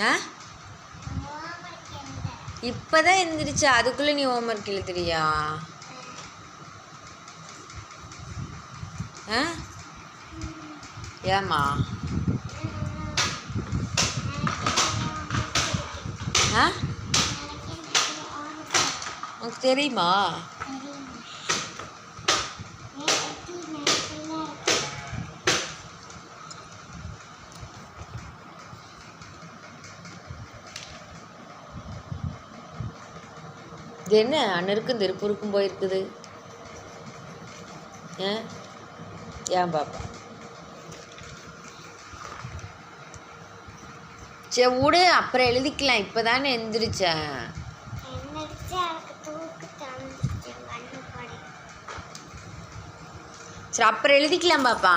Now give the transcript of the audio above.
ஆ? இப்போ தான் எழுந்திரிச்சா அதுக்குள்ளே நீ ஹோம்ஒர்க் எழுதுறியா? ஆ? ஏம்மா? ஆ? உனக்கு தெரியுமா? இது என்ன? அண்ணருக்கும் திருப்பூருக்கும் போயிருக்குது. ஏன் பாப்பா? சரி விடு அப்புறம் எழுதிக்கலாம். இப்போ தானே எந்திரிச்சேன் சரி அப்புறம் எழுதிக்கலாம் பாப்பா.